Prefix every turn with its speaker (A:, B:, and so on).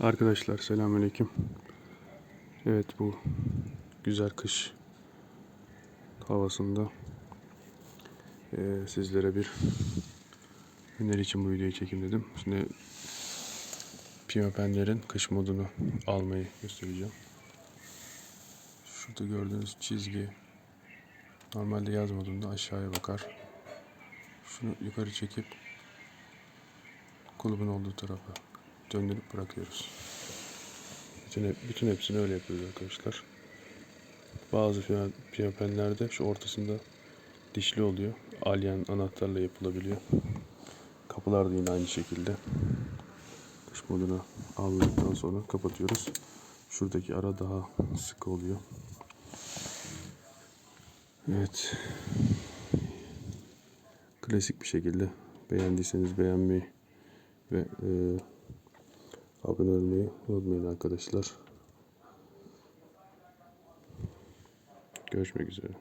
A: Arkadaşlar selamünaleyküm. Evet bu güzel kış havasında eee, sizlere bir öneri için bu videoyu çekim dedim. Şimdi Pimapenlerin kış modunu almayı göstereceğim. Şurada gördüğünüz çizgi normalde yaz modunda aşağıya bakar. Şunu yukarı çekip kulübün olduğu tarafa döndürüp bırakıyoruz. Bütün, bütün hepsini öyle yapıyoruz arkadaşlar. Bazı piyapenlerde şu ortasında dişli oluyor. Alien anahtarla yapılabiliyor. Kapılar da yine aynı şekilde. Kış moduna aldıktan sonra kapatıyoruz. Şuradaki ara daha sık oluyor. Evet. Klasik bir şekilde beğendiyseniz beğenmeyi ve e, abone olmayı unutmayın arkadaşlar. Görüşmek üzere.